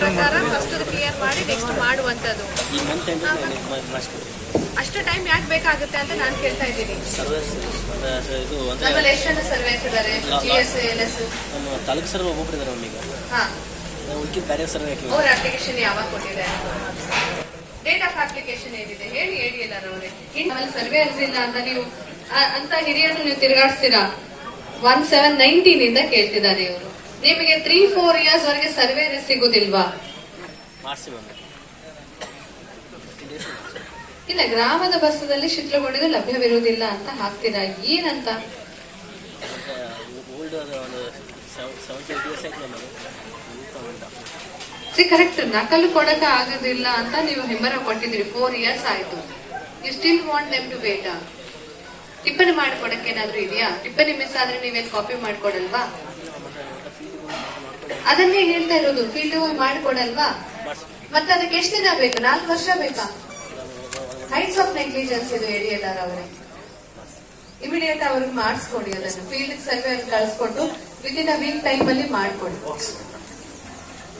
ಪ್ರಕಾರ first clear ಮಾಡಿ next ಮಾಡುವಂಥದ್ದು. ಈ ಮಂತ್ ಎಂಡ್ ಅಷ್ಟು ಟೈಮ್ ಯಾಕೆ ಬೇಕಾಗುತ್ತೆ ಅಂತ ನಾನು ಕೇಳ್ತಾ ಇದ್ದೀನಿ. ಸರ್ವಿಸ್ ಇದು ಅಂದರೆ ನಮ್ಮಲ್ಲಿ ಎಷ್ಟು ಜನ ಸರ್ವೇಸ್ ಇದ್ದಾರೆ ಜಿ ಎಸ್ ಎಲ್ ಎಸ್ ನಮ್ಮ ತಾಲೂಕು ಸರ್ವೆ ಒಬ್ಬೊಬ್ರು ಇದ್ದಾರೆ ನಮ್ಮೀಗ ಹಾ. ಉಳ್ಕಿದ ಬೇರೆ ಸರ್ವೆ ಅವ್ರ ಅಪ್ಲಿಕೇಶನ್ ಯಾವಾಗ ಕೊಟ್ಟಿದ್ದಾರೆ ಡೇಟ್ ಆಫ್ ಅಪ್ಲಿಕೇಶನ್ ಏನಿದೆ? ಹೇಳಿ ಹೇಳಿ ಎಲ್ಲಾರು ಅವರೇ ಸರ್ವೆ ಇಲ್ಲ ಅಂತ ನೀವು ಅಂತ ಹಿರಿಯರು ನೀವು ತಿರುಗಾಡಿಸ್ತೀರಾ? ಒನ್ ಸೆವೆನ್ ನೈನ್ಟೀನ್ ಇಂದ ಕೇಳ್ತಿದ್ದಾರೆ ಇವರು. ನಿಮಗೆ ತ್ರೀ ಫೋರ್ ಇಯರ್ಸ್ ವರೆಗೆ ಸರ್ವೆ ಸಿಗುದಿಲ್ವಾ? ಇಲ್ಲ ಗ್ರಾಮದ ಬಸ್ಸದಲ್ಲಿ ಶಿಥಿಲಗೊಂಡಿದ್ದು ಲಭ್ಯವಿರುವುದಿಲ್ಲ ಅಂತ ಹಾಕ್ತೀರಾ? ಏನಂತ? ಕರೆಕ್ಟ್ ನಕಲು ಕೊಡಕ ಆಗೋದಿಲ್ಲ ಅಂತ ನೀವು ಹೆಮ್ಮರ ಕೊಟ್ಟಿದ್ರಿ ಫೋರ್ ಇಯರ್ಸ್ ಆಯ್ತು. You still want them to wait ಟಿಪ್ಪಣಿ ಮಾಡ್ಕೊಡಕ್ಕೆ ಏನಾದ್ರು ಇದೆಯಾ? ಟಿಪ್ಪಣಿ ಮಿಸ್ ಆದ್ರೆ ನೀವೇನ್ ಕಾಪಿ ಮಾಡ್ಕೊಡಲ್ವಾ? ಅದನ್ನೇ ಹೇಳ್ತಾ ಇರೋದು ಫೀಲ್ಡ್ ಮಾಡ್ಕೊಡಲ್ವಾ? ಮತ್ತೆ ಅದಕ್ಕೆ ಎಷ್ಟು ದಿನ ಬೇಕು? ನಾಲ್ಕು ವರ್ಷ ಬೇಕಾ? ಹೈಟ್ಸ್ ಆಫ್ ನೆಗ್ಲಿಜೆನ್ಸ್ ಇದು ಎಡಿಎಲ್ಆರ್ ಅವರೇ. ಇಮಿಡಿಯೇಟ್ ಅವ್ರಿಗೆ ಮಾಡಿಸ್ಕೊಡಿ ಅದನ್ನು. ಫೀಲ್ಡ್ ಸರ್ವೆ ಕಳಿಸ್ಕೊಟ್ಟು within a week time ಅಲ್ಲಿ ಮಾಡ್ಕೊಡಿ.